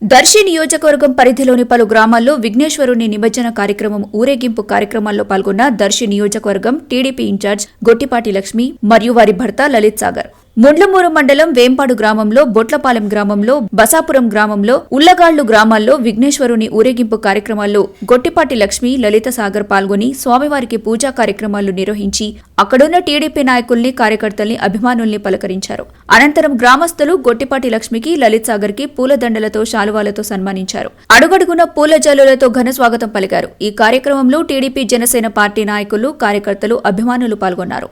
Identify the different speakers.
Speaker 1: దర్శి నియోజకవర్గం పరిధిలోని పలు గ్రామాల్లో విఘ్నేశ్వరుని నిమజ్జన కార్యక్రమం ఊరేగింపు కార్యక్రమాల్లో పాల్గొన్న దర్శి నియోజకవర్గం టీడీపీ ఇన్ఛార్జ్ గొట్టిపాటి లక్ష్మి మరియు వారి భర్త లలిత్ సాగర్. ముండ్లమూరు మండలం వేంపాడు గ్రామంలో బొట్లపాలెం గ్రామంలో బసాపురం గ్రామంలో ఉల్లగాళ్ళు గ్రామాల్లో విఘ్నేశ్వరుని ఊరేగింపు కార్యక్రమాల్లో గొట్టిపాటి లక్ష్మి లలిత సాగర్ పాల్గొని స్వామివారికి పూజా కార్యక్రమాలు నిర్వహించి అక్కడున్న టీడీపీ నాయకుల్ని కార్యకర్తల్ని అభిమానుల్ని పలకరించారు. అనంతరం గ్రామస్తులు గొట్టిపాటి లక్ష్మికి లలిత్ సాగర్కి పూలదండలతో శాలువాలతో సన్మానించారు. అడుగడుగున పూల జల్లులతో ఘన స్వాగతం పలికారు. ఈ కార్యక్రమంలో టీడీపీ జనసేన పార్టీ నాయకులు కార్యకర్తలు అభిమానులు పాల్గొన్నారు.